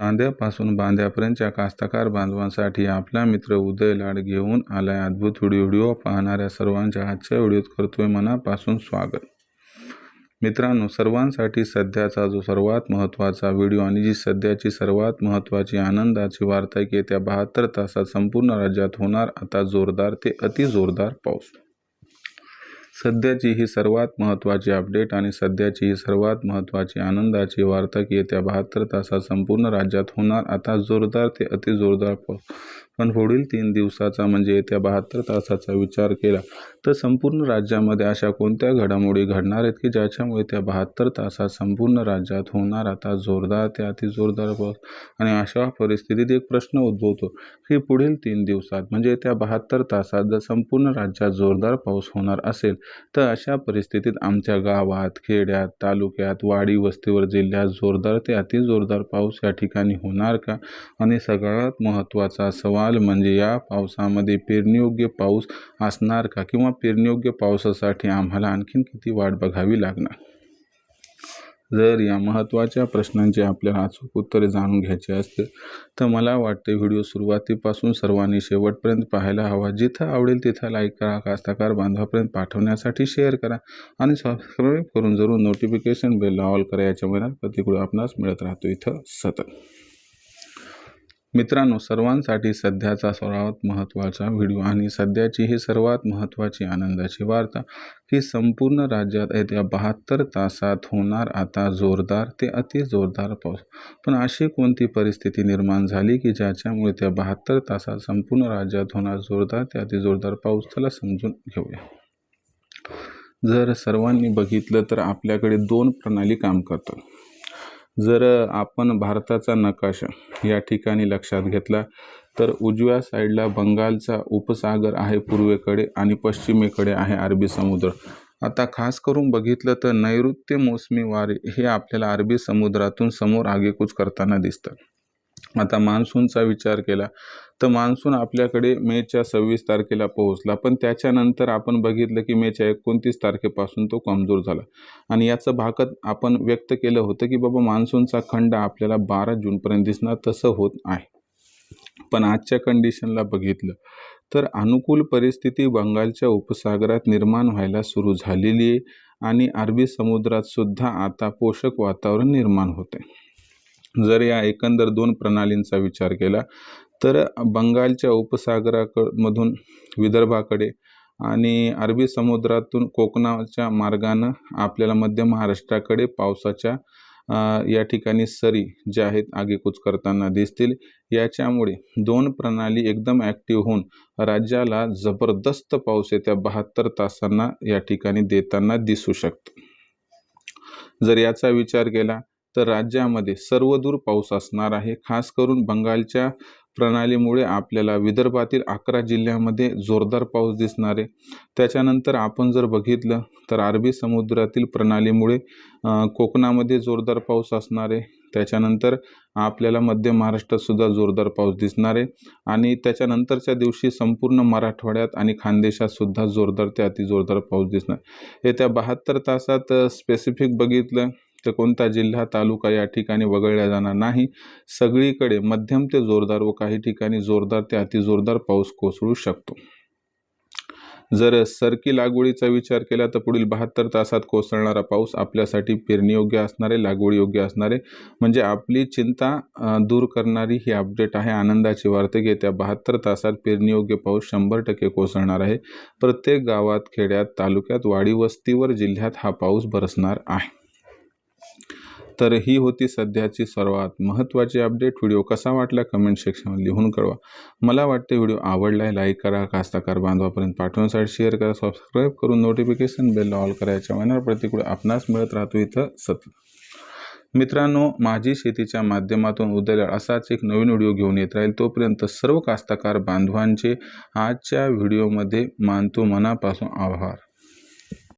चांद्यापासून बांध्यापर्यंतच्या कास्तकार बांधवांसाठी आपला मित्र उदय लाड घेऊन आलाय अद्भुत व्हिडिओ. व्हिडिओ पाहणाऱ्या सर्वांच्या आजच्या व्हिडिओत करतोय मनापासून स्वागत. मित्रांनो सर्वांसाठी सध्याचा जो सर्वात महत्त्वाचा व्हिडिओ आणि जी सध्याची सर्वात महत्त्वाची आनंदाची वार्ता आहे की येत्या बहात्तर तासात संपूर्ण राज्यात होणार. आता जोरदार ते अतिजोरदार पाऊस. सध्याची ही सर्वात महत्त्वाची अपडेट आणि सध्याची ही सर्वात महत्त्वाची आनंदाची वार्ता की येत्या बहात्तर तासात संपूर्ण राज्यात होणार आता जोरदार ते अतिजोरदार प पण पुढील तीन दिवसाचा म्हणजे येत्या बहात्तर तासाचा विचार केला तर संपूर्ण राज्यामध्ये अशा कोणत्या घडामोडी घडणार आहेत की ज्याच्यामुळे त्या बहात्तर तासात संपूर्ण राज्यात होणार आता जोरदार ते अतिजोरदार पाऊस? आणि अशा परिस्थितीत एक प्रश्न उद्भवतो की पुढील तीन दिवसात म्हणजे त्या बहात्तर तासात जर संपूर्ण राज्यात जोरदार पाऊस होणार असेल तर अशा परिस्थितीत आमच्या गावात खेड्यात तालुक्यात वाडी वस्तीवर जिल्ह्यात जोरदार ते अतिजोरदार पाऊस या ठिकाणी होणार का? आणि सगळ्यात महत्त्वाचा सवाल म्हणजे या पावसामध्ये पेरणीयोग्य पाऊस असणार का? किंवा पेरणीयोग्य पावसासाठी आम्हाला आणखीन किती वाट बघावी लागणार? जर या महत्त्वाच्या प्रश्नांचे आपल्याला अचूक उत्तरे जाणून घ्यायचे असतील तर मला वाटते व्हिडिओ सुरुवातीपासून सर्वांनी शेवटपर्यंत पाहायला हवा. जिथं आवडेल तिथं लाईक करा कास्ताकार बांधवापर्यंत पाठवण्यासाठी शेअर करा आणि सबस्क्राईब करून जरूर नोटिफिकेशन बेल ऑल करा. याच्या महिन्यात प्रतिकृती आपणास मिळत राहतो. इथं सतत. मित्रांनो सर्वांसाठी सध्याचा सर्वात महत्त्वाचा व्हिडिओ आणि सध्याची ही सर्वात महत्त्वाची आनंदाची वार्ता की संपूर्ण राज्यात येत्या बहात्तर तासात होणार. आता जोरदार ते अति जोरदार पाऊस. पण अशी कोणती परिस्थिती निर्माण झाली की ज्याच्यामुळे त्या बहात्तर तासात संपूर्ण राज्यात होणार जोरदार ते अति जोरदार पाऊस? त्याला समजून घेऊया. जर सर्वांनी बघितलं तर आपल्याकडे दोन प्रणाली काम करतात. जर आपण भारताचा नकाशा या ठिकाणी लक्षात घेतला तर उजव्या साईडला बंगालचा उपसागर आहे पूर्वेकडे आणि पश्चिमेकडे आहे अरबी समुद्र. आता खास करून बघितलं तर नैऋत्य मोसमी वारे हे आपल्याला अरबी समुद्रातून समोर आगेकूच करताना दिसतात. आता मान्सूनचा विचार केला तर मान्सून आपल्याकडे मेच्या सव्वीस तारखेला पोहोचला पण त्याच्यानंतर आपण बघितलं की मेच्या एकोणतीस तारखेपासून तो कमजोर झाला. आणि याचं भाकत आपण व्यक्त केलं होतं की बाबा मान्सूनचा खंड आपल्याला बारा जूनपर्यंत दिसणार तसं होत आहे. पण आजच्या कंडिशनला बघितलं तर अनुकूल परिस्थिती बंगालच्या उपसागरात निर्माण व्हायला सुरू झालेली आहे आणि अरबी समुद्रात सुद्धा आता पोषक वातावरण निर्माण होते जर या एकंदर दोन प्रणालींचा विचार केला तर बंगालच्या उपसागराकडमधून विदर्भाकडे आणि अरबी समुद्रातून कोकणाच्या मार्गानं आपल्याला मध्य महाराष्ट्राकडे पावसाच्या या ठिकाणी सरी ज्या आहेत आगेकूच करताना दिसतील. याच्यामुळे दोन प्रणाली एकदम ॲक्टिव्ह होऊन राज्याला जबरदस्त पाऊस येत्या बहात्तर तासांना या ठिकाणी देताना दिसू शकतो. जर याचा विचार केला तर राज्यामध्ये सर्वदूर पाऊस असणार आहे. खास करून बंगालच्या प्रणालीमुळे आपल्याला विदर्भातील अकरा जिल्ह्यामध्ये जोरदार पाऊस दिसणार आहे. त्याच्यानंतर आपण जर बघितलं तर अरबी समुद्रातील प्रणालीमुळे कोकणामध्ये जोरदार पाऊस असणार आहे. त्याच्यानंतर आपल्याला मध्य महाराष्ट्रातसुद्धा जोरदार पाऊस दिसणार आहे. आणि त्याच्यानंतरच्या दिवशी संपूर्ण मराठवाड्यात आणि खानदेशातसुद्धा जोरदार ते अतिजोरदार पाऊस दिसणार येत्या बहात्तर तासात स्पेसिफिक बघितलं तर कोणता जिल्हा तालुका या ठिकाणी वगळला जाणार नाही. सगळीकडे मध्यम ते जोरदार व काही ठिकाणी जोरदार ते अतिजोरदार पाऊस कोसळू शकतो. जर सरकी लागवडीचा विचार केला तर पुढील बहात्तर तासात कोसळणारा पाऊस आपल्यासाठी पेरणीयोग्य असणारे लागवडीयोग्य असणारे. म्हणजे आपली चिंता दूर करणारी ही अपडेट आहे. आनंदाची वार्ता की त्या बहात्तर तासात पेरणीयोग्य पाऊस शंभर टक्के कोसळणार आहे. प्रत्येक गावात खेड्यात तालुक्यात वाडी वस्तीवर जिल्ह्यात हा पाऊस बरसणार आहे. तर ही होती सध्याची सर्वात महत्त्वाची अपडेट व्हिडिओ कसा वाटला कमेंट सेक्शनमध्ये लिहून कळवा. मला वाटते व्हिडिओ आवडला आहे लाईक करा कास्ताकार बांधवापर्यंत पाठवण्यासाठी शेअर करा सबस्क्राईब करून नोटिफिकेशन बेल ऑल करायच्या मनावर प्रतिकूळ आपणास मिळत राहतो इथं सतत. मित्रांनो माझी शेतीच्या माध्यमातून उद्याला असाच एक नवीन व्हिडिओ घेऊन येत राहील. तोपर्यंत सर्व कास्ताकार बांधवांचे आजच्या व्हिडिओमध्ये मानतो मनापासून आभार.